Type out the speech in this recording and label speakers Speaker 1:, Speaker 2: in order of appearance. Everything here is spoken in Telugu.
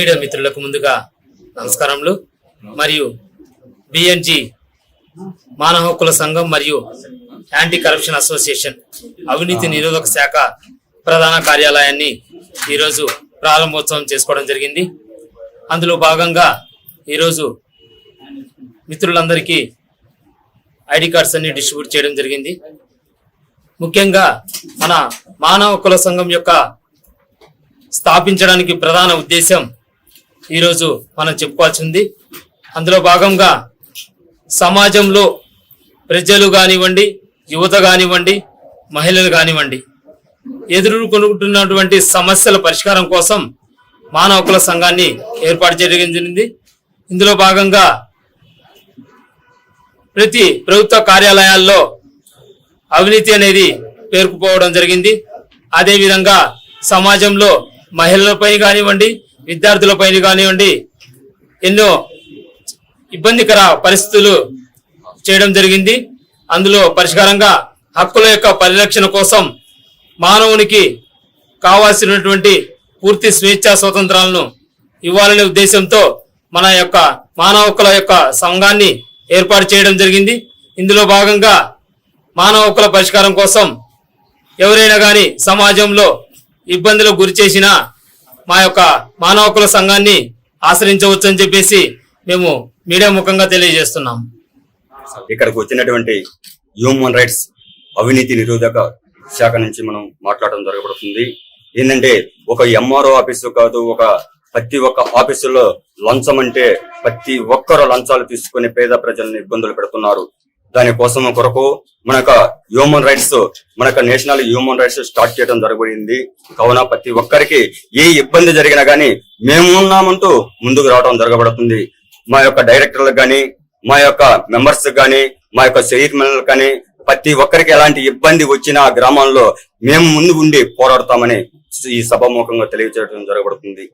Speaker 1: మీడియా మిత్రులకు ముందుగా నమస్కారములు. మరియు బిఎన్జి మానవ హక్కుల సంఘం మరియు యాంటీ కరప్షన్ అసోసియేషన్ అవినీతి నిరోధక శాఖ ప్రధాన కార్యాలయాన్ని ఈరోజు ప్రారంభోత్సవం చేసుకోవడం జరిగింది. అందులో భాగంగా ఈరోజు మిత్రులందరికీ ఐడి కార్డ్స్ అన్ని డిస్ట్రిబ్యూట్ చేయడం జరిగింది. ముఖ్యంగా మన మానవ హక్కుల సంఘం యొక్క స్థాపించడానికి ప్రధాన ఉద్దేశం ఈరోజు మనం చెప్పుకోవాల్సింది. అందులో భాగంగా సమాజంలో ప్రజలు కానివ్వండి యువత కానివ్వండి మహిళలు కానివ్వండి ఎదుర్కొంటున్నటువంటి సమస్యల పరిష్కారం కోసం మానవ హక్కుల సంఘాన్ని ఏర్పాటు చేయడం జరిగింది. ఇందులో భాగంగా ప్రతి ప్రభుత్వ కార్యాలయాల్లో అవినీతి అనేది పేరుకుపోవడం జరిగింది. అదేవిధంగా సమాజంలో మహిళలపై కానివ్వండి విద్యార్థులపై కానివ్వండి ఎన్నో ఇబ్బందికర పరిస్థితులు చేయడం జరిగింది. అందులో పరిష్కారంగా హక్కుల యొక్క పరిరక్షణ కోసం మానవునికి కావాల్సినటువంటి పూర్తి స్వేచ్ఛా స్వతంత్రాలను ఇవ్వాలనే ఉద్దేశంతో మన యొక్క మానవ హక్కుల యొక్క సంఘాన్ని ఏర్పాటు చేయడం జరిగింది. ఇందులో భాగంగా మానవ హక్కుల పరిష్కారం కోసం ఎవరైనా కానీ సమాజంలో ఇబ్బందులకు గురి చేసినా మా యొక్క మానవ హక్కుల సంఘాన్ని ఆశ్రయించవచ్చు అని చెప్పేసి మేము మీడియా ముఖంగా తెలియజేస్తున్నాం.
Speaker 2: ఇక్కడికి వచ్చినటువంటి హ్యూమన్ రైట్స్ అవినీతి నిరోధక శాఖ నుంచి మనం మాట్లాడడం జరగబడుతుంది. ఏంటంటే ఒక ఎంఆర్ఓ ఆఫీసు కాదు ఒక ప్రతి ఒక్క ఆఫీసులో లంచం అంటే ప్రతి ఒక్కరు లంచాలు తీసుకుని పేద ప్రజల్ని ఇబ్బందులు పెడుతున్నారు. దానికోసం కొరకు మనక హ్యూమన్ రైట్స్ మనక నేషనల్ హ్యూమన్ రైట్స్ స్టార్ట్ చేయడం జరగబడింది. కావున ప్రతి ఒక్కరికి ఏ ఇబ్బంది జరిగినా గానీ మేము ఉన్నామంటూ ముందుకు రావడం జరగబడుతుంది. మా యొక్క డైరెక్టర్లకు కానీ మా యొక్క మెంబర్స్ కానీ మా యొక్క చైర్మన్లకు కానీ ప్రతి ఒక్కరికి ఎలాంటి ఇబ్బంది వచ్చినా గ్రామంలో మేము ముందు ఉండి పోరాడతామని ఈ సభాముఖంగా తెలియజేయడం జరగబడుతుంది.